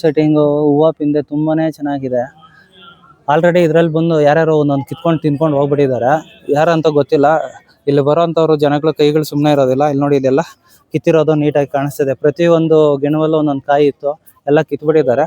Setting ಹೂವು ಪಿಂದೆ ತುಂಬಾನೇ ಚೆನ್ನಾಗಿದೆ. ಆಲ್ರೆಡಿ ಇದ್ರಲ್ಲಿ ಬಂದು ಯಾರ್ಯಾರೋ ಒಂದೊಂದು ಕಿತ್ಕೊಂಡು ತಿನ್ಕೊಂಡು ಹೋಗ್ಬಿಟ್ಟಿದ್ದಾರೆ ಯಾರಂತ ಗೊತ್ತಿಲ್ಲ. ಇಲ್ಲಿ ಬರೋಂಥವ್ರು ಜನಗಳ ಕೈಗಳು ಸುಮ್ಮನೆ ಇರೋದಿಲ್ಲ. ಇಲ್ಲಿ ನೋಡಿ ಇದೆಲ್ಲ ಕಿತ್ತಿರೋದು ನೀಟಾಗಿ ಕಾಣಿಸ್ತಿದೆ. ಪ್ರತಿಯೊಂದು ಗಿಣವಲ್ಲೂ ಒಂದೊಂದು ಕಾಯಿ ಇತ್ತು. ಎಲ್ಲ ಕಿತ್ಬಿಟ್ಟಿದ್ದಾರೆ.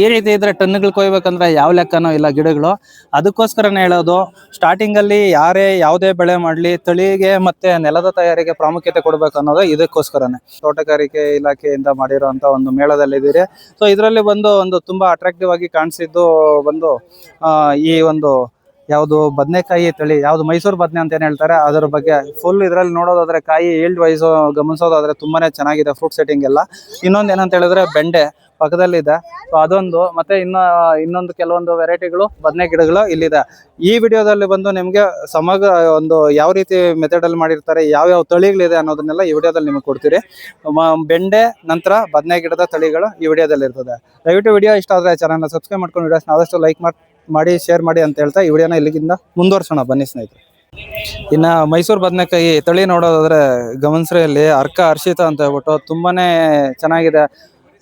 ಈ ರೀತಿ ಇದ್ರೆ ಟನ್ಗಳು ಕೊಯ್ಬೇಕಂದ್ರೆ ಯಾವ ಲೆಕ್ಕನೋ ಇಲ್ಲ ಗಿಡಗಳು. ಅದಕ್ಕೋಸ್ಕರನೇ ಹೇಳೋದು ಸ್ಟಾರ್ಟಿಂಗ್ ಅಲ್ಲಿ ಯಾರೇ ಯಾವುದೇ ಬೆಳೆ ಮಾಡ್ಲಿ, ತಳಿಗೆ ಮತ್ತೆ ನೆಲದ ತಯಾರಿಗೆ ಪ್ರಾಮುಖ್ಯತೆ ಕೊಡ್ಬೇಕು ಅನ್ನೋದು ಇದಕ್ಕೋಸ್ಕರನೇ. ತೋಟಗಾರಿಕೆ ಇಲಾಖೆಯಿಂದ ಮಾಡಿರುವಂತ ಒಂದು ಮೇಳದಲ್ಲಿದ್ದೀರಿ. ಸೊ ಇದರಲ್ಲಿ ಬಂದು ಒಂದು ತುಂಬಾ ಅಟ್ರಾಕ್ಟಿವ್ ಆಗಿ ಕಾಣಿಸಿದ್ದು ಬಂದು ಈ ಒಂದು ಯಾವುದು ಬದನೆಕಾಯಿ ತಳಿ, ಯಾವುದು ಮೈಸೂರು ಬದನೆ ಅಂತ ಏನ್ ಹೇಳ್ತಾರೆ, ಅದರ ಬಗ್ಗೆ ಫುಲ್ ಇದ್ರಲ್ಲಿ ನೋಡೋದಾದ್ರೆ ಕಾಯಿ ಏಲ್ಡ್ ವೈಸ್ ಗಮನಿಸೋದಾದ್ರೆ ತುಂಬಾನೇ ಚೆನ್ನಾಗಿದೆ ಫ್ರೂಟ್ ಸೆಟ್ಟಿಂಗ್ ಎಲ್ಲ. ಇನ್ನೊಂದು ಏನಂತ ಹೇಳಿದ್ರೆ ಬೆಂಡೆ ಪಕ್ಕದಲ್ಲಿದೆ. ಸೊ ಅದೊಂದು, ಮತ್ತೆ ಇನ್ನ, ಇನ್ನೊಂದು ಕೆಲವೊಂದು ವೆರೈಟಿಗಳು, ಬದನೆ ಗಿಡಗಳು ಇಲ್ಲಿದೆ. ಈ ವಿಡಿಯೋದಲ್ಲಿ ಬಂದು ನಿಮ್ಗೆ ಸಮಗ್ರ ಒಂದು ಯಾವ ರೀತಿ ಮೆಥಡ್ ಅಲ್ಲಿ ಮಾಡಿರ್ತಾರೆ ಯಾವ ಯಾವ ತಳಿಗಳಿದೆ ಅನ್ನೋದನ್ನೆಲ್ಲ ಈ ವಿಡಿಯೋದಲ್ಲಿ ನಿಮಗೆ ಕೊಡ್ತೀರಿ. ಬೆಂಡೆ, ನಂತರ ಬದನೆ ಗಿಡದ ತಳಿಗಳು ಈ ವಿಡಿಯೋದಲ್ಲಿ ಇರ್ತದೆ. ದಯವಿಟ್ಟು ವಿಡಿಯೋ ಇಷ್ಟ ಆದ್ರೆ ಚಾನಲ್ನ ಸಬ್ಸ್ಕ್ರೈಬ್ ಮಾಡ್ಕೊಂಡು ವಿಡಿಯೋಸ್ ಆದಷ್ಟು ಲೈಕ್ ಮಾಡಿ ಶೇರ್ ಮಾಡಿ ಅಂತ ಹೇಳ್ತಾ ಈ ವಿಡಿಯೋನ ಇಲ್ಲಿಗಿಂದ ಮುಂದುವರ್ಸೋಣ. ಬನ್ನಿ ಸ್ನೇಹಿತರೆ. ಇನ್ನ ಮೈಸೂರು ಬದನೆಕಾಯಿ ತಳಿ ನೋಡೋದಾದ್ರೆ ಗಮನಿಸ್ರಿ ಅಲ್ಲಿ ಅರ್ಕ ಹರ್ಷಿತ ಅಂತ ಹೇಳ್ಬಿಟ್ಟು ತುಂಬಾನೇ ಚೆನ್ನಾಗಿದೆ.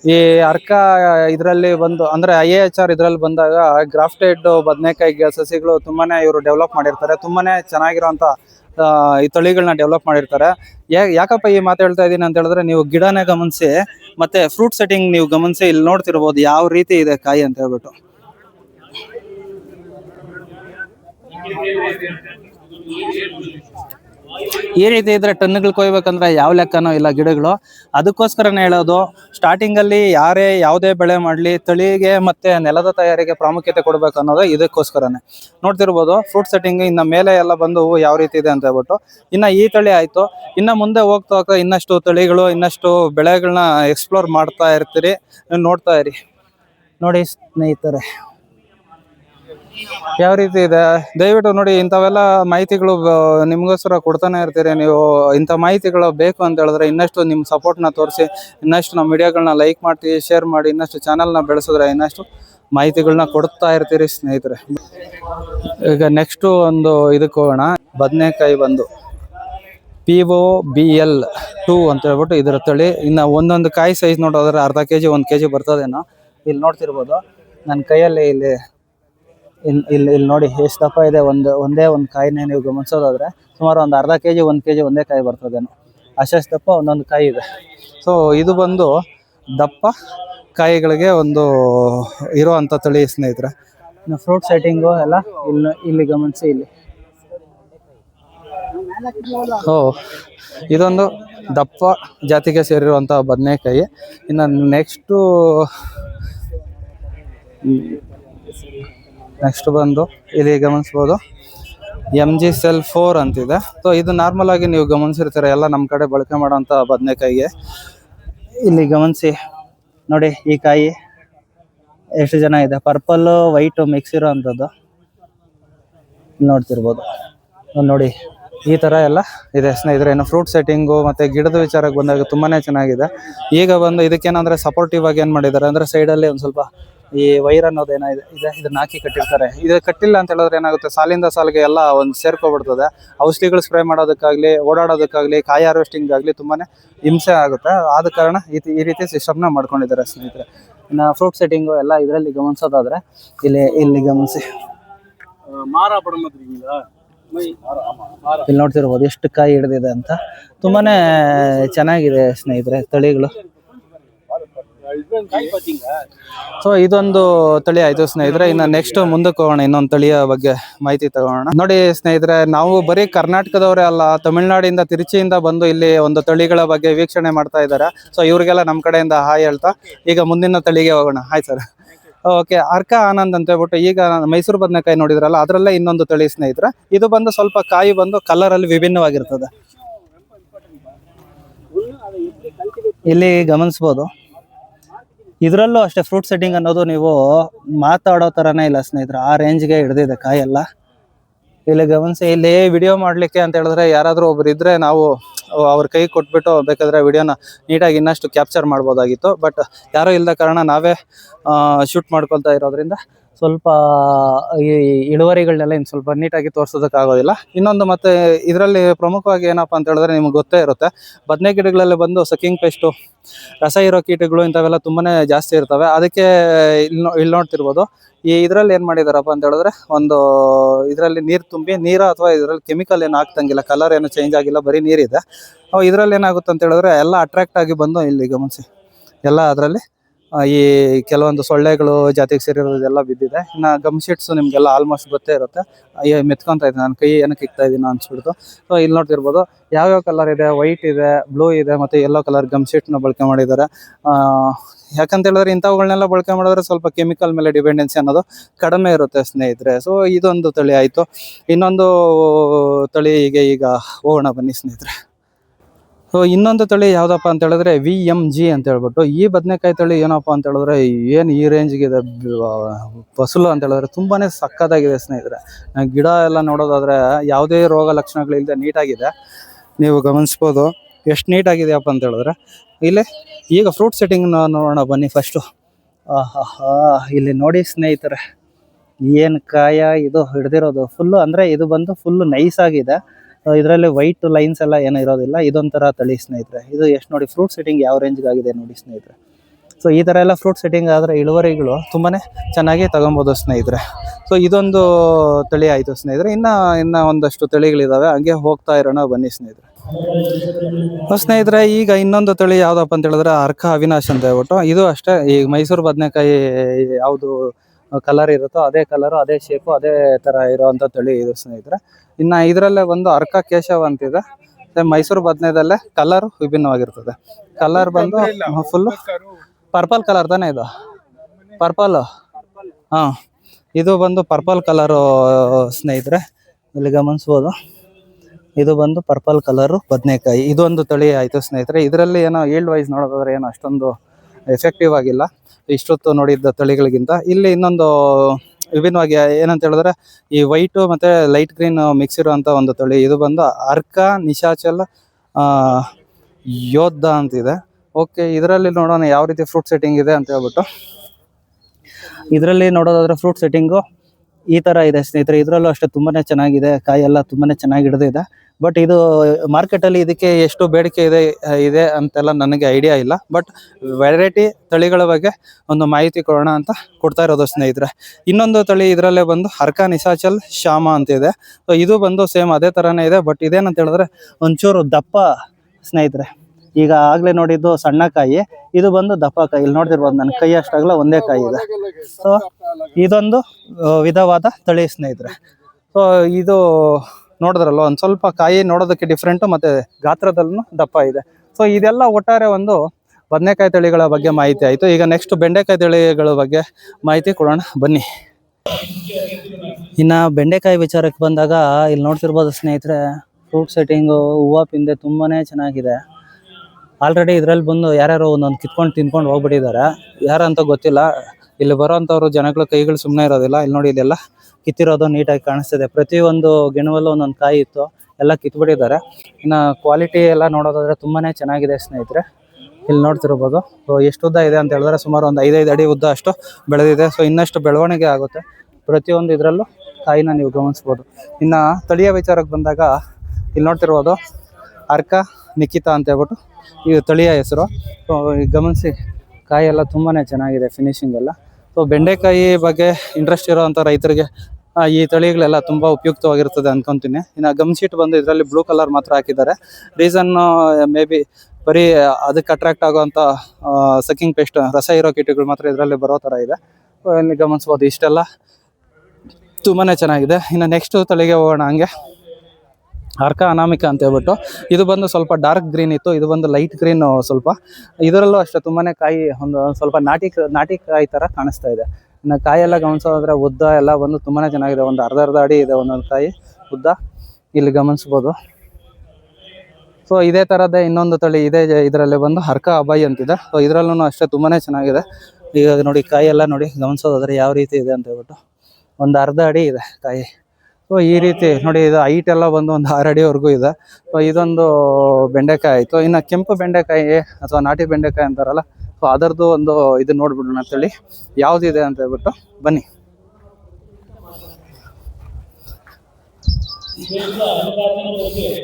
ಈ ಅರ್ಕ ಇದರಲ್ಲಿ ಬಂದು ಅಂದ್ರೆ ಐ ಎಚ್ ಆರ್ ಇದರಲ್ಲಿ ಬಂದಾಗ ಗ್ರಾಫ್ಟೆಡ್ ಬದನೆಕಾಯಿ ಸಸಿಗಳು ತುಂಬಾನೇ ಇವರು ಡೆವಲಪ್ ಮಾಡಿರ್ತಾರೆ. ತುಂಬಾನೇ ಚೆನ್ನಾಗಿರೋಂಥ ಆ, ಈ ತಳಿಗಳನ್ನ ಡೆವಲಪ್ ಮಾಡಿರ್ತಾರೆ. ಯಾಕಪ್ಪ ಈ ಮಾತು ಹೇಳ್ತಾ ಇದ್ದೀನಿ ಅಂತ ಹೇಳಿದ್ರೆ ನೀವು ಗಿಡನೇ ಗಮನಿಸಿ ಮತ್ತೆ ಫ್ರೂಟ್ ಸೆಟ್ಟಿಂಗ್ ನೀವು ಗಮನಿಸಿ ಇಲ್ಲಿ ನೋಡ್ತಿರ್ಬೋದು ಯಾವ ರೀತಿ ಇದೆ ಕಾಯಿ ಅಂತ ಹೇಳ್ಬಿಟ್ಟು. ಈ ರೀತಿ ಇದ್ರೆ ಟನ್ಗಳು ಕೊಯ್ಬೇಕಂದ್ರೆ ಯಾವ ಲೆಕ್ಕನೋ ಇಲ್ಲ ಗಿಡಗಳು. ಅದಕ್ಕೋಸ್ಕರನೇ ಹೇಳೋದು ಸ್ಟಾರ್ಟಿಂಗ್ ಅಲ್ಲಿ ಯಾರೇ ಯಾವುದೇ ಬೆಳೆ ಮಾಡ್ಲಿ, ತಳಿಗೆ ಮತ್ತೆ ನೆಲದ ತಯಾರಿಗೆ ಪ್ರಾಮುಖ್ಯತೆ ಕೊಡ್ಬೇಕು ಅನ್ನೋದು ಇದಕ್ಕೋಸ್ಕರನೇ. ನೋಡ್ತಿರ್ಬೋದು ಫ್ರೂಟ್ ಸೆಟ್ಟಿಂಗ್ ಇನ್ನ ಮೇಲೆ ಎಲ್ಲ ಬಂದು ಯಾವ ರೀತಿ ಇದೆ ಅಂತ ಹೇಳ್ಬಿಟ್ಟು, ಇನ್ನ ಈ ತಳಿ ಆಯ್ತು. ಇನ್ನ ಮುಂದೆ ಹೋಗ್ತಾ ಹೋಗ್ತಾ ಇನ್ನಷ್ಟು ತಳಿಗಳು, ಇನ್ನಷ್ಟು ಬೆಳೆಗಳನ್ನ ಎಕ್ಸ್ಪ್ಲೋರ್ ಮಾಡ್ತಾ ಇರ್ತೀರಿ, ನೋಡ್ತಾ ಇರಿ. ನೋಡಿ ಸ್ನೇಹಿತರೆ. ಯಾವ ರೀತಿ ಇದೆ? ದಯವಿಟ್ಟು ನೋಡಿ, ಇಂಥವೆಲ್ಲ ಮಾಹಿತಿಗಳು ನಿಮಗೋಸ್ಕರ ಕೊಡ್ತಾನೆ ಇರ್ತೀರಿ ನೀವು. ಇಂಥ ಮಾಹಿತಿಗಳು ಬೇಕು ಅಂತ ಹೇಳಿದ್ರೆ ಇನ್ನಷ್ಟು ನಿಮ್ಮ ಸಪೋರ್ಟ್ನ ತೋರಿಸಿ, ಇನ್ನಷ್ಟು ನಮ್ಮ ವಿಡಿಯೋಗಳನ್ನ ಲೈಕ್ ಮಾಡಿ ಶೇರ್ ಮಾಡಿ, ಇನ್ನಷ್ಟು ಚಾನಲ್ನ ಬೆಳೆಸಿದ್ರೆ ಇನ್ನಷ್ಟು ಮಾಹಿತಿಗಳನ್ನ ಕೊಡ್ತಾ ಇರ್ತೀರಿ ಸ್ನೇಹಿತರೆ. ಈಗ ನೆಕ್ಸ್ಟು ಒಂದು ಇದಕ್ಕೆ ಹೋಗೋಣ. ಬದನೆಕಾಯಿ ಬಂದು. P O B L two ಅಂತ ಹೇಳ್ಬಿಟ್ಟು ಇದರ ತಳಿ. ಇನ್ನು ಒಂದೊಂದು ಕಾಯಿ ಸೈಜ್ ನೋಡೋದ್ರೆ ಅರ್ಧ ಕೆ ಜಿ ಒಂದು ಕೆ ಜಿ ಬರ್ತದೇನೋ. ಇಲ್ಲಿ ನೋಡ್ತಿರ್ಬೋದು. ನನ್ನ ಕೈಯಲ್ಲಿ ಇಲ್ಲಿ ಇಲ್ಲಿ ಇಲ್ಲಿ ಇಲ್ಲಿ ನೋಡಿ ಎಷ್ಟು ದಪ್ಪ ಇದೆ, ಒಂದು ಒಂದೇ ಒಂದು ಕಾಯಿನೇ ನೀವು ಗಮನಿಸೋದಾದ್ರೆ ಸುಮಾರು ಒಂದು ಅರ್ಧ ಕೆ ಜಿ ಒಂದು ಕೆ ಒಂದೇ ಕಾಯಿ ಬರ್ತದೇನು ಅಷ್ಟು ದಪ್ಪ ಒಂದೊಂದು ಕಾಯಿ ಇದೆ. ಸೊ ಇದು ಬಂದು ದಪ್ಪ ಕಾಯಿಗಳಿಗೆ ಒಂದು ಇರುವಂಥ ತಳಿ ಸ್ನೇಹಿತರೆ. ಇನ್ನು ಫ್ರೂಟ್ ಸೆಟ್ಟಿಂಗು ಎಲ್ಲ ಇಲ್ಲಿ ಇಲ್ಲಿ ಗಮನಿಸಿ ಇಲ್ಲಿ. ಓ ಇದೊಂದು ದಪ್ಪ ಜಾತಿಗೆ ಸೇರಿರುವಂಥ ಬದನೆಕಾಯಿ. ಇನ್ನು ನೆಕ್ಸ್ಟು ನೆಕ್ಸ್ಟ್ ಬಂದು ಇಲ್ಲಿ ಗಮನಿಸ್ಬೋದು. ಎಂ ಜಿ ಸೆಲ್ ಫೋರ್ ಅಂತಿದೆ. ಸೊ ಇದು ನಾರ್ಮಲ್ ಆಗಿ ನೀವು ಗಮನಿಸಿರ್ತೀರ? ಎಲ್ಲ ನಮ್ಮ ಕಡೆ ಬಳಕೆ ಮಾಡೋಂಥ ಬದನೆಕಾಯಿಗೆ. ಇಲ್ಲಿ ಗಮನಿಸಿ. ನೋಡಿ, ಈ ಕಾಯಿ ಎಷ್ಟು ಜನ ಇದೆ? ಪರ್ಪಲ್ ವೈಟ್ ಮಿಕ್ಸ್ ಇರೋ ಅಂಥದ್ದು ನೋಡ್ತಿರ್ಬೋದು. ನೋಡಿ, ಈ ತರ ಎಲ್ಲ ಇದೆ. ಸ್ನೇಹಿತರೆ ಏನು ಫ್ರೂಟ್ ಸೆಟ್ಟಿಂಗು ಮತ್ತೆ ಗಿಡದ ವಿಚಾರಕ್ಕೆ ಬಂದಾಗ ತುಂಬಾನೇ ಚೆನ್ನಾಗಿದೆ. ಈಗ ಬಂದು ಇದಕ್ಕೇನಂದರೆ ಸಪೋರ್ಟಿವ್ ಆಗಿ ಏನು ಮಾಡಿದ್ದಾರೆ? ಅಂದ್ರೆ ಸೈಡ್ ಅಲ್ಲಿ ಒಂದ್ ಸ್ವಲ್ಪ ಈ ವೈರ್ ಅನ್ನೋದು ಏನಾಗಿದೆ ಇದೆ ಇದನ್ನ ಹಾಕಿ ಕಟ್ಟಿರ್ತಾರೆ. ಇದು ಕಟ್ಟಿಲ್ಲ ಅಂತ ಹೇಳಿದ್ರೆ ಏನಾಗುತ್ತೆ? ಸಾಲಿಂದ ಸಾಲಿಗೆ ಎಲ್ಲ ಒಂದು ಸೇರ್ಕೊಬಿಡ್ತದೆ. ಔಷಧಿಗಳು ಸ್ಪ್ರೇ ಮಾಡೋದಕ್ಕಾಗ್ಲಿ ಓಡಾಡೋದಕ್ಕಾಗ್ಲಿ ಕಾಯಿ ಹಾರ್ವೆಸ್ಟಿಂಗ್ ಆಗಲಿ ತುಂಬಾ ಹಿಂಸೆ ಆಗುತ್ತೆ. ಆದ ಕಾರಣ ಈ ರೀತಿ ಸಿಸ್ಟಮ್ನ ಮಾಡ್ಕೊಂಡಿದ್ದಾರೆ ಸ್ನೇಹಿತರೆ. ಇನ್ನು ಫ್ರೂಟ್ ಸೆಟ್ಟಿಂಗು ಎಲ್ಲ ಇದರಲ್ಲಿ ಗಮನಿಸೋದಾದ್ರೆ ಇಲ್ಲಿ ಇಲ್ಲಿ ಗಮನಿಸಿ. ಇಲ್ಲಿ ನೋಡ್ತಿರ್ಬೋದು ಎಷ್ಟು ಕಾಯಿ ಹಿಡಿದಿದೆ ಅಂತ. ತುಂಬಾನೇ ಚೆನ್ನಾಗಿದೆ ಸ್ನೇಹಿತರೆ ತಳಿಗಳು. ಸೊ ಇದೊಂದು ತಳಿ ಆಯ್ತು ಸ್ನೇಹಿತರೆ. ಇನ್ನು ನೆಕ್ಸ್ಟ್ ಮುಂದಕ್ಕೆ ಹೋಗೋಣ, ಇನ್ನೊಂದು ತಳಿಯ ಬಗ್ಗೆ ಮಾಹಿತಿ ತಗೋಣ. ನೋಡಿ ಸ್ನೇಹಿತರೆ, ನಾವು ಬರೀ ಕರ್ನಾಟಕದವರೇ ಅಲ್ಲ, ತಮಿಳ್ನಾಡಿಂದ ತಿರುಚಿಯಿಂದ ಬಂದು ಇಲ್ಲಿ ಒಂದು ತಳಿಗಳ ಬಗ್ಗೆ ವೀಕ್ಷಣೆ ಮಾಡ್ತಾ ಇದ್ದಾರೆ. ಸೊ ಇವ್ರಿಗೆಲ್ಲ ನಮ್ಮ ಕಡೆಯಿಂದ ಹಾಯ್ ಹೇಳ್ತಾ, ಈಗ ಮುಂದಿನ ತಳಿಗೆ ಹೋಗೋಣ. Hi sir okay Arka Anand ಅಂತ ಹೇಳ್ಬಿಟ್ಟು ಈಗ ಮೈಸೂರು ಬದನೆಕಾಯಿ ನೋಡಿದ್ರಲ್ಲ, ಅದರಲ್ಲೇ ಇನ್ನೊಂದು ತಳಿ ಸ್ನೇಹಿತರೆ. ಇದು ಬಂದು ಸ್ವಲ್ಪ ಕಾಯಿ ಬಂದು ಕಲರ್ ಅಲ್ಲಿ ವಿಭಿನ್ನವಾಗಿರ್ತದೆ. ಇಲ್ಲಿ ಗಮನಿಸ್ಬೋದು. ಇದರಲ್ಲೂ ಅಷ್ಟೇ ಫ್ರೂಟ್ ಸೆಟ್ಟಿಂಗ್ ಅನ್ನೋದು ನೀವು ಮಾತಾಡೋ ಥರನೇ ಇಲ್ಲ ಸ್ನೇಹಿತರೆ. ಆ ರೇಂಜ್ಗೆ ಹಿಡ್ದಿದೆ ಕಾಯೆಲ್ಲ ಇಲ್ಲಿ ಗಮನಿಸಿ, ಇಲ್ಲಿ ವಿಡಿಯೋ ಮಾಡ್ಲಿಕ್ಕೆ ಅಂತ ಹೇಳಿದ್ರೆ ಯಾರಾದರೂ ಒಬ್ರು ಇದ್ರೆ ನಾವು ಅವ್ರ ಕೈ ಕೊಟ್ಬಿಟ್ಟು ಬೇಕಾದ್ರೆ ವಿಡಿಯೋನ ನೀಟಾಗಿ ಇನ್ನಷ್ಟು ಕ್ಯಾಪ್ಚರ್ ಮಾಡ್ಬೋದಾಗಿತ್ತು. ಬಟ್ ಯಾರೋ ಇಲ್ಲದ ಕಾರಣ ನಾವೇ ಶೂಟ್ ಮಾಡ್ಕೊಳ್ತಾ ಇರೋದ್ರಿಂದ ಸ್ವಲ್ಪ, ಈ ಇಳುವರಿಗಳನ್ನೆಲ್ಲ ಇನ್ನು ಸ್ವಲ್ಪ ನೀಟಾಗಿ ತೋರ್ಸೋದಕ್ಕಾಗೋದಿಲ್ಲ. ಇನ್ನೊಂದು ಮತ್ತೆ ಇದರಲ್ಲಿ ಪ್ರಮುಖವಾಗಿ ಏನಪ್ಪ ಅಂತ ಹೇಳಿದ್ರೆ ನಿಮ್ಗೆ ಗೊತ್ತೇ ಇರುತ್ತೆ. ಬದನೆ ಗಿಡಗಳಲ್ಲಿ ಬಂದು ಸಕಿಂಗ್ ಪೇಸ್ಟು, ರಸ ಇರೋ ಕೀಟಗಳು ಇಂಥವೆಲ್ಲ ತುಂಬಾನೇ ಜಾಸ್ತಿ ಇರ್ತವೆ. ಅದಕ್ಕೆ ಇಲ್ಲಿ ಇಲ್ಲಿ ನೋಡ್ತಿರ್ಬೋದು. ಈ ಇದರಲ್ಲಿ ಏನು ಮಾಡಿದಾರಪ್ಪ ಅಂತ ಹೇಳಿದ್ರೆ ಒಂದು ಇದರಲ್ಲಿ ನೀರು ತುಂಬಿ, ನೀರು ಅಥವಾ ಇದರಲ್ಲಿ ಕೆಮಿಕಲ್ ಏನು ಹಾಕ್ತಂಗಿಲ್ಲ ಕಲರ್ ಏನು ಚೇಂಜ್ ಆಗಿಲ್ಲ, ಬರೀ ನೀರಿದೆ. ಇದರಲ್ಲಿ ಏನಾಗುತ್ತೆ ಅಂತ ಹೇಳಿದ್ರೆ ಎಲ್ಲ ಅಟ್ರಾಕ್ಟ್ ಆಗಿ ಬಂದು ಇಲ್ಲಿ ಗಮನಿಸಿ ಎಲ್ಲ ಅದರಲ್ಲಿ ಈ ಕೆಲವೊಂದು ಸೊಳ್ಳೆಗಳು ಜಾತಿಗೆ ಸೇರಿರೋದೆಲ್ಲ ಬಿದ್ದಿದೆ. ಇನ್ನು ಗಮ್ ಶೀಟ್ಸ್ ನಿಮಗೆಲ್ಲ ಆಲ್ಮೋಸ್ಟ್ ಗೊತ್ತೇ ಇರುತ್ತೆ. ಅಯ್ಯೋ ಮೆತ್ಕೊಂತ ಇದ್ದೀನಿ ನಾನು, ಕೈ ಏನಕ್ಕೆ ಇಕ್ತಾ ಇದ್ದೀನಿ ಅನ್ಸ್ಬಿಡ್ತು. ಸೊ ಇಲ್ಲಿ ನೋಡ್ತಿರ್ಬೋದು, ಯಾವ್ಯಾವ ಕಲರ್ ಇದೆ? ವೈಟ್ ಇದೆ ಬ್ಲೂ ಇದೆ, ಮತ್ತು ಯೆಲ್ಲೋ ಕಲರ್ ಗಮ್ ಶೀಟ್ನ ಬಳಕೆ ಮಾಡಿದ್ದಾರೆ. ಯಾಕಂತ ಹೇಳಿದ್ರೆ ಇಂಥವುಗಳನ್ನೆಲ್ಲ ಬಳಕೆ ಮಾಡಿದ್ರೆ ಸ್ವಲ್ಪ ಕೆಮಿಕಲ್ ಮೇಲೆ ಡಿಪೆಂಡೆನ್ಸಿ ಅನ್ನೋದು ಕಡಿಮೆ ಇರುತ್ತೆ ಸ್ನೇಹಿತರೆ. ಸೊ ಇದೊಂದು ತಳಿ ಆಯಿತು. ಇನ್ನೊಂದು ತಳಿಗೆ ಈಗ ಹೋಗೋಣ ಬನ್ನಿ ಸ್ನೇಹಿತರೆ. ಸೊ ಇನ್ನೊಂದು ತಳಿ ಯಾವ್ದಪ್ಪ ಅಂತ ಹೇಳಿದ್ರೆ ವಿ ಎಂ ಜಿ ಅಂತ ಹೇಳ್ಬಿಟ್ಟು, ಈ ಬದನೆಕಾಯಿ ತಳಿ ಏನಪ್ಪ ಅಂತ ಹೇಳಿದ್ರೆ ಏನು ಈ ರೇಂಜ್ಗೆ ಇದೆ, ಫಸಲು ಅಂತ ಹೇಳಿದ್ರೆ ತುಂಬಾನೇ ಸಕ್ಕತ್ತಾಗಿದೆ ಸ್ನೇಹಿತರೆ. ಗಿಡ ಎಲ್ಲ ನೋಡೋದಾದ್ರೆ ಯಾವುದೇ ರೋಗ ಲಕ್ಷಣಗಳಿಲ್ಲದೆ ನೀಟಾಗಿದೆ. ನೀವು ಗಮನಿಸ್ಬೋದು ಎಷ್ಟು ನೀಟಾಗಿದೆಯಪ್ಪ ಅಂತ ಹೇಳಿದ್ರೆ, ಇಲ್ಲಿ ಈಗ ಫ್ರೂಟ್ ಸೆಟ್ಟಿಂಗ್ ನೋಡೋಣ ಬನ್ನಿ ಫಸ್ಟು ಆಹಾ ಇಲ್ಲಿ ನೋಡಿ ಸ್ನೇಹಿತರೆ, ಏನು ಕಾಯ ಇದು ಹಿಡ್ದಿರೋದು ಫುಲ್ಲು ಅಂದರೆ ಇದು ಬಂದು ಫುಲ್ಲು ನೈಸ್ ಆಗಿದೆ. ಇದರಲ್ಲಿ ವೈಟ್ ಲೈನ್ಸ್ ಎಲ್ಲ ಏನೂ ಇರೋದಿಲ್ಲ. ಇದೊಂಥರ ತಳಿ ಸ್ನೇಹಿತರೆ. ಇದು ಎಷ್ಟು ನೋಡಿ ಫ್ರೂಟ್ ಸೆಟ್ಟಿಂಗ್ ಯಾವ ರೇಂಜ್ಗೆ ಆಗಿದೆ ನೋಡಿ ಸ್ನೇಹಿತರೆ. ಸೊ ಈ ಥರ ಎಲ್ಲ ಫ್ರೂಟ್ ಸೆಟ್ಟಿಂಗ್ ಆದರೆ ಇಳುವರಿಗಳು ತುಂಬಾ ಚೆನ್ನಾಗಿ ತಗೊಬೋದು ಸ್ನೇಹಿತರೆ. ಸೊ ಇದೊಂದು ತಳಿ ಆಯಿತು ಸ್ನೇಹಿತರೆ. ಇನ್ನು ಇನ್ನು ಒಂದಷ್ಟು ತಳಿಗಳಿದ್ದಾವೆ ಹಂಗೆ ಹೋಗ್ತಾ ಇರೋಣ ಬನ್ನಿ ಸ್ನೇಹಿತರೆ. ಸ್ನೇಹಿತರೆ, ಈಗ ಇನ್ನೊಂದು ತಳಿ ಯಾವುದಪ್ಪ ಅಂತ ಹೇಳಿದ್ರೆ ಅರ್ಕ ಅವಿನಾಶ್ ಅಂತ ಹೇಳ್ಬಿಟ್ಟು. ಇದು ಅಷ್ಟೇ. ಈಗ ಮೈಸೂರು ಬದನೆಕಾಯಿ ಯಾವುದು ಕಲರ್ ಇರುತ್ತೋ ಅದೇ ಕಲರು ಅದೇ ಶೇಪು ಅದೇ ಥರ ಇರೋವಂಥ ತಳಿ ಇದು ಸ್ನೇಹಿತರೆ. ಇನ್ನು ಇದರಲ್ಲೇ ಒಂದು ಅರ್ಕ ಕೇಶವ್ ಅಂತಿದೆ. ಮೈಸೂರು ಬದನೆದಲ್ಲೇ ಕಲರ್ ವಿಭಿನ್ನವಾಗಿರ್ತದೆ. ಕಲರ್ ಬಂದು ಫುಲ್ಲು ಪರ್ಪಲ್ ಕಲರ್ ತಾನೇ ಇದು? ಪರ್ಪಲ್ ಹಾಂ ಇದು ಬಂದು ಪರ್ಪಲ್ ಕಲರು ಸ್ನೇಹಿತರೆ. ಇಲ್ಲಿ ಗಮನಿಸ್ಬೋದು. ಇದು ಬಂದು ಪರ್ಪಲ್ ಕಲರು ಬದನೆಕಾಯಿ. ಇದೊಂದು ತಳಿ ಆಯಿತು ಸ್ನೇಹಿತರೆ. ಇದರಲ್ಲಿ ಏನೋ ಏಳ್ ವೈಸ್ ನೋಡೋದಾದ್ರೆ ಏನೋ ಅಷ್ಟೊಂದು ಎಫೆಕ್ಟಿವ್ ಆಗಿಲ್ಲ. ಇಷ್ಟೊತ್ತು ನೋಡಿದ್ದ ತಳಿಗಳಿಗಿಂತ. ಇಲ್ಲಿ ಇನ್ನೊಂದು ವಿಭಿನ್ನವಾಗಿ ಏನಂತ ಹೇಳಿದ್ರೆ, ಈ ವೈಟು ಮತ್ತು ಲೈಟ್ ಗ್ರೀನ್ ಮಿಕ್ಸ್ ಇರುವಂಥ ಒಂದು ತಳಿ. ಇದು ಬಂದು ಅರ್ಕ, ನಿಶಾಚಲ್ ಯೋಧ ಅಂತಿದೆ. ಓಕೆ ಇದರಲ್ಲಿ ನೋಡೋಣ ಯಾವ ರೀತಿ ಫ್ರೂಟ್ ಸೆಟ್ಟಿಂಗ್ ಇದೆ ಅಂತ ಹೇಳ್ಬಿಟ್ಟು. ಇದರಲ್ಲಿ ನೋಡೋದಾದ್ರೆ ಫ್ರೂಟ್ ಸೆಟ್ಟಿಂಗು ಈ ತರ ಇದೆ ಸ್ನೇಹಿತರೆ. ಇದರಲ್ಲೂ ಅಷ್ಟೇ ತುಂಬಾನೇ ಚೆನ್ನಾಗಿದೆ. ಕಾಯಿ ಎಲ್ಲ ತುಂಬಾನೇ ಚೆನ್ನಾಗಿ ಹಿಡಿದಿದೆ. ಬಟ್ ಇದು ಮಾರ್ಕೆಟ್ ಅಲ್ಲಿ ಇದಕ್ಕೆ ಎಷ್ಟು ಬೇಡಿಕೆ ಇದೆ ಇದೆ ಅಂತೆಲ್ಲ ನನಗೆ ಐಡಿಯಾ ಇಲ್ಲ. ಬಟ್ ವೆರೈಟಿ ತಳಿಗಳ ಬಗ್ಗೆ ಒಂದು ಮಾಹಿತಿ ಕೊಡೋಣ ಅಂತ ಕೊಡ್ತಾ ಇರೋದು ಸ್ನೇಹಿತರೆ. ಇನ್ನೊಂದು ತಳಿ ಇದರಲ್ಲೇ ಬಂದು ಹರ್ಕ ನಿಸಾಚಲ್ ಶ್ಯಾಮ ಅಂತಿದೆ ಸೊ ಇದು ಬಂದು ಸೇಮ್ ಅದೇ ಥರನೇ ಇದೆ. ಬಟ್ ಇದೇನಂತ ಹೇಳಿದ್ರೆ ಒಂಚೂರು ದಪ್ಪ ಸ್ನೇಹಿತರೆ. ಈಗ ಆಗ್ಲೇ ನೋಡಿದ್ದು ಸಣ್ಣ ಕಾಯಿ. ಇದು ಬಂದು ದಪ್ಪ ಕಾಯಿ. ಇಲ್ಲಿ ನೋಡ್ತಿರ್ಬೋದು ನನ್ನ ಕೈ ಅಷ್ಟಾಗಲ ಒಂದೇ ಕಾಯಿ ಇದೆ. ಸೊ ಇದೊಂದು ವಿಧವಾದ ತಳಿ ಸ್ನೇಹಿತರೆ. ಸೊ ಇದು ನೋಡಿದ್ರಲ್ಲ ಒಂದು ಸ್ವಲ್ಪ ಕಾಯಿ ನೋಡೋದಕ್ಕೆ ಡಿಫ್ರೆಂಟು ಮತ್ತೆ ಗಾತ್ರದಲ್ಲೂ ದಪ್ಪ ಇದೆ. ಸೊ ಇದೆಲ್ಲ ಒಟ್ಟಾರೆ ಒಂದು ಬದನೆಕಾಯಿ ತಳಿಗಳ ಬಗ್ಗೆ ಮಾಹಿತಿ ಆಯಿತು. ಈಗ ನೆಕ್ಸ್ಟ್ ಬೆಂಡೆಕಾಯಿ ತಳಿಗಳ ಬಗ್ಗೆ ಮಾಹಿತಿ ಕೊಡೋಣ. ಬನ್ನಿ. ಇನ್ನು ಬೆಂಡೆಕಾಯಿ ವಿಚಾರಕ್ಕೆ ಬಂದಾಗ ಇಲ್ಲಿ ನೋಡ್ತಿರ್ಬೋದು ಸ್ನೇಹಿತರೆ ಫ್ರೂಟ್ ಸೆಟ್ಟಿಂಗು ಹೂವು ಪಿಂದೆ ತುಂಬಾ ಚೆನ್ನಾಗಿದೆ. ಆಲ್ರೆಡಿ ಇದ್ರಲ್ಲಿ ಬಂದು ಯಾರ್ಯಾರೋ ಒಂದೊಂದು ಕಿತ್ಕೊಂಡು ತಿನ್ಕೊಂಡು ಹೋಗ್ಬಿಟ್ಟಿದ್ದಾರೆ ಯಾರಂತ ಗೊತ್ತಿಲ್ಲ. ಇಲ್ಲಿ ಬರೋಂಥವ್ರು ಜನಗಳ ಕೈಗಳು ಸುಮ್ಮನೆ ಇರೋದಿಲ್ಲ. ಇಲ್ಲಿ ನೋಡಿ ಇದೆಲ್ಲ ಕಿತ್ತಿರೋದು ನೀಟಾಗಿ ಕಾಣಿಸ್ತಿದೆ. ಪ್ರತಿಯೊಂದು ಗಿಣವಲ್ಲೂ ಒಂದೊಂದು ಕಾಯಿ ಇತ್ತು. ಎಲ್ಲ ಕಿತ್ಬಿಟ್ಟಿದ್ದಾರೆ. ಇನ್ನು ಕ್ವಾಲಿಟಿ ಎಲ್ಲ ನೋಡೋದಾದ್ರೆ ತುಂಬಾನೇ ಚೆನ್ನಾಗಿದೆ ಸ್ನೇಹಿತರೆ. ಇಲ್ಲಿ ನೋಡ್ತಿರ್ಬೋದು. ಸೊ ಎಷ್ಟು ಉದ್ದ ಇದೆ ಅಂತ ಹೇಳಿದ್ರೆ ಸುಮಾರು ಒಂದು ಐದೈದು ಅಡಿ ಉದ್ದ ಅಷ್ಟು ಬೆಳೆದಿದೆ. ಸೊ ಇನ್ನಷ್ಟು ಬೆಳವಣಿಗೆ ಆಗುತ್ತೆ. ಪ್ರತಿಯೊಂದು ಇದರಲ್ಲೂ ಕಾಯಿನ ನೀವು ಗಮನಿಸ್ಬೋದು. ಇನ್ನು ತಳಿಯ ವಿಚಾರಕ್ಕೆ ಬಂದಾಗ ಇಲ್ಲಿ ನೋಡ್ತಿರ್ಬೋದು. ಅರ್ಕ ನಿಖಿತಾ ಅಂತ ಹೇಳ್ಬಿಟ್ಟು ಇದು ತಳಿಯ ಹೆಸರು. ಗಮನಿಸಿ ಕಾಯಿ ಎಲ್ಲ ತುಂಬಾ ಚೆನ್ನಾಗಿದೆ ಫಿನಿಶಿಂಗ್ ಎಲ್ಲ. ಸೊ ಬೆಂಡೆಕಾಯಿ ಬಗ್ಗೆ ಇಂಟ್ರೆಸ್ಟ್ ಇರೋವಂಥ ರೈತರಿಗೆ ಈ ತಳಿಗಳೆಲ್ಲ ತುಂಬ ಉಪಯುಕ್ತವಾಗಿರ್ತದೆ ಅನ್ಕೊಂತೀನಿ. ಇನ್ನು ಗಮ್ ಬಂದು ಇದರಲ್ಲಿ ಬ್ಲೂ ಕಲರ್ ಮಾತ್ರ ಹಾಕಿದ್ದಾರೆ. ರೀಸನ್ ಮೇ ಬಿ ಬರೀ ಅದಕ್ಕೆ ಅಟ್ರಾಕ್ಟ್ ಆಗುವಂಥ ಸಕಿಂಗ್ ಪೇಸ್ಟ್ ರಸ ಇರೋ ಕೀಟಗಳು ಮಾತ್ರ ಇದರಲ್ಲಿ ಬರೋ ಥರ ಇದೆ. ಇಲ್ಲಿ ಗಮನಿಸ್ಬೋದು ಇಷ್ಟೆಲ್ಲ. ತುಂಬಾ ಚೆನ್ನಾಗಿದೆ. ಇನ್ನು ನೆಕ್ಸ್ಟ್ ತಳಿಗೆ ಹೋಗೋಣ ಹಂಗೆ. ಅರ್ಕ ಅನಾಮಿಕ ಅಂತ ಹೇಳ್ಬಿಟ್ಟು. ಇದು ಬಂದು ಸ್ವಲ್ಪ ಡಾರ್ಕ್ ಗ್ರೀನ್ ಇತ್ತು, ಇದು ಬಂದು ಲೈಟ್ ಗ್ರೀನ್ ಸ್ವಲ್ಪ. ಇದರಲ್ಲೂ ಅಷ್ಟೇ, ತುಂಬಾನೇ ಕಾಯಿ, ಒಂದು ಸ್ವಲ್ಪ ನಾಟಿ ನಾಟಿ ಕಾಯಿ ಥರ ಕಾಣಿಸ್ತಾ ಇದೆ. ಇನ್ನು ಕಾಯಿ ಎಲ್ಲ ಗಮನಿಸೋದಾದ್ರೆ ಉದ್ದ ಎಲ್ಲ ಬಂದು ತುಂಬಾನೇ ಚೆನ್ನಾಗಿದೆ, ಒಂದು ಅರ್ಧ ಅರ್ಧ ಅಡಿ ಇದೆ ಒಂದೊಂದು ಕಾಯಿ ಉದ್ದ. ಇಲ್ಲಿ ಗಮನಿಸ್ಬೋದು. ಸೊ ಇದೇ ಥರದ ಇನ್ನೊಂದು ತಳಿ ಇದೆ, ಇದರಲ್ಲಿ ಬಂದು ಹರ್ಕ ಅಬಾಯಿ ಅಂತಿದೆ. ಸೊ ಇದರಲ್ಲೂ ಅಷ್ಟೇ ತುಂಬಾನೇ ಚೆನ್ನಾಗಿದೆ. ಈಗ ನೋಡಿ ಕಾಯಿ ಎಲ್ಲ ನೋಡಿ ಗಮನಿಸೋದಾದ್ರೆ ಯಾವ ರೀತಿ ಇದೆ ಅಂತ ಹೇಳ್ಬಿಟ್ಟು. ಒಂದು ಅರ್ಧ ಅಡಿ ಇದೆ ಕಾಯಿ. ಸೊ ಈ ರೀತಿ ನೋಡಿ, ಇದು ಹೈಟ್ ಎಲ್ಲ ಬಂದು ಒಂದು ಆರು ಅಡಿವರೆಗೂ ಇದೆ. ಸೊ ಇದೊಂದು ಬೆಂಡೆಕಾಯಿ ಆಯಿತು. ಇನ್ನು ಕೆಂಪು ಬೆಂಡೆಕಾಯಿ ಅಥವಾ ನಾಟಿ ಬೆಂಡೆಕಾಯಿ ಅಂತಾರಲ್ಲ ಸೊ ಅದರದ್ದು ಒಂದು ಇದು ನೋಡ್ಬಿಡೋಣ ಅಂತೇಳಿ. ಯಾವುದಿದೆ ಅಂತ ಹೇಳ್ಬಿಟ್ಟು ಬನ್ನಿ.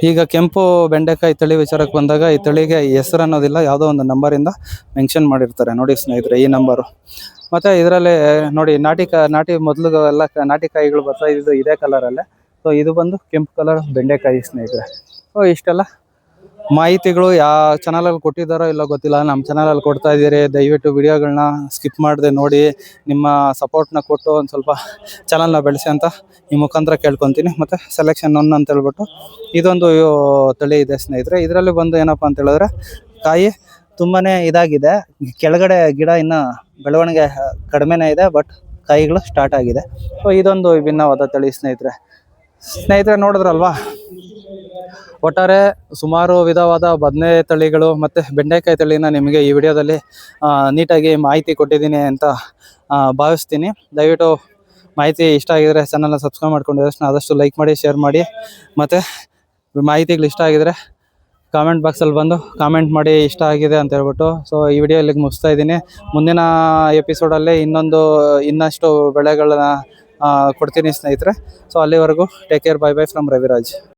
ಈಗ ಕೆಂಪು ಬೆಂಡೆಕಾಯಿ ತಳಿ ವಿಚಾರಕ್ಕೆ ಬಂದಾಗ, ಈ ತಳಿಗೆ ಹೆಸರು ಅನ್ನೋದಿಲ್ಲ, ಯಾವುದೋ ಒಂದು ನಂಬರಿಂದ ಮೆನ್ಷನ್ ಮಾಡಿರ್ತಾರೆ. ನೋಡಿ ಸ್ನೇಹಿತರೆ, ಈ ನಂಬರು ಮತ್ತು ಇದರಲ್ಲಿ, ನೋಡಿ, ನಾಟಿ ನಾಟಿ ಮೊದಲು ಎಲ್ಲ ಕ- ನಾಟಿ ಕಾಯಿಗಳು ಬರ್ತಾ ಇದು ಇದೇ ಕಲರಲ್ಲೇ ಸೊ ಇದು ಬಂದು ಕೆಂಪು ಕಲರ್ ಬೆಂಡೆಕಾಯಿ ಸ್ನೇಹಿತರೆ. ಸೊ ಇಷ್ಟೆಲ್ಲ. ಮಾಹಿತಿಗಳು ಯಾವ ಚಾನಲಲ್ಲಿ ಕೊಟ್ಟಿದ್ದಾರೋ ಇಲ್ಲ ಗೊತ್ತಿಲ್ಲ. ನಮ್ಮ ಚಾನಲಲ್ಲಿ ಕೊಡ್ತಾ ಇದ್ದೀರಿ. ದಯವಿಟ್ಟು ವಿಡಿಯೋಗಳನ್ನ ಸ್ಕಿಪ್ ಮಾಡದೆ ನೋಡಿ. ನಿಮ್ಮ ಸಪೋರ್ಟ್ನ ಕೊಟ್ಟು ಒಂದು ಸ್ವಲ್ಪ ಚಾನಲ್ನ ಬೆಳೆಸಿ ಅಂತ ಈ ಮುಖಾಂತರ ಕೇಳ್ಕೊತೀನಿ. ಮತ್ತು ಸೆಲೆಕ್ಷನ್ ಒನ್ ಅಂತ ಹೇಳ್ಬಿಟ್ಟು ಇದೊಂದು ತಳಿ ಇದೆ ಸ್ನೇಹಿತರೆ. ಇದರಲ್ಲಿ ಬಂದು ಏನಪ್ಪ ಅಂತ ಹೇಳಿದ್ರೆ, ಕಾಯಿ ತುಂಬಾ ಇದಾಗಿದೆ. ಕೆಳಗಡೆ ಗಿಡ ಇನ್ನ ಬೆಳವಣಿಗೆ ಕಡಿಮೆನೇ ಇದೆ, ಬಟ್ ಕಾಯಿಗಳು ಸ್ಟಾರ್ಟ್ ಆಗಿದೆ. ಸೊ ಇದೊಂದು ವಿಭಿನ್ನವಾದ ತಳಿ ಸ್ನೇಹಿತರೆ. ಸ್ನೇಹಿತರೆ, ನೋಡಿದ್ರಲ್ವಾ? ಒಟ್ಟಾರೆ ಸುಮಾರು ವಿಧವಾದ ಬದನೆ ತಳಿಗಳು ಮತ್ತು ಬೆಂಡೆಕಾಯಿ ತಳಿನ ನಿಮಗೆ ಈ ವಿಡಿಯೋದಲ್ಲಿ ನೀಟಾಗಿ ಮಾಹಿತಿ ಕೊಟ್ಟಿದ್ದೀನಿ ಅಂತ ಭಾವಿಸ್ತೀನಿ. ದಯವಿಟ್ಟು ಮಾಹಿತಿ ಇಷ್ಟ ಆಗಿದರೆ ಚಾನಲ್ನ ಸಬ್ಸ್ಕ್ರೈಬ್ ಮಾಡ್ಕೊಂಡಿದ್ದಷ್ಟು ಆದಷ್ಟು ಲೈಕ್ ಮಾಡಿ ಶೇರ್ ಮಾಡಿ, ಮತ್ತು ಮಾಹಿತಿಗಳು ಇಷ್ಟ ಆಗಿದ್ರೆ ಕಾಮೆಂಟ್ ಬಾಕ್ಸಲ್ಲಿ ಬಂದು ಕಾಮೆಂಟ್ ಮಾಡಿ ಇಷ್ಟ ಆಗಿದೆ ಅಂತ ಹೇಳ್ಬಿಟ್ಟು. ಸೊ ಈ ವಿಡಿಯೋ ಇಲ್ಲಿಗೆ ಮುಗಿಸ್ತಾ ಇದ್ದೀನಿ. ಮುಂದಿನ ಎಪಿಸೋಡಲ್ಲಿ ಇನ್ನೊಂದು, ಇನ್ನಷ್ಟು ಬೆಳೆಗಳನ್ನ ಕೊಡ್ತೀನಿ ಸ್ನೇಹಿತರೆ. ಸೊ ಅಲ್ಲಿವರೆಗೂ take care bye bye from Raviraj.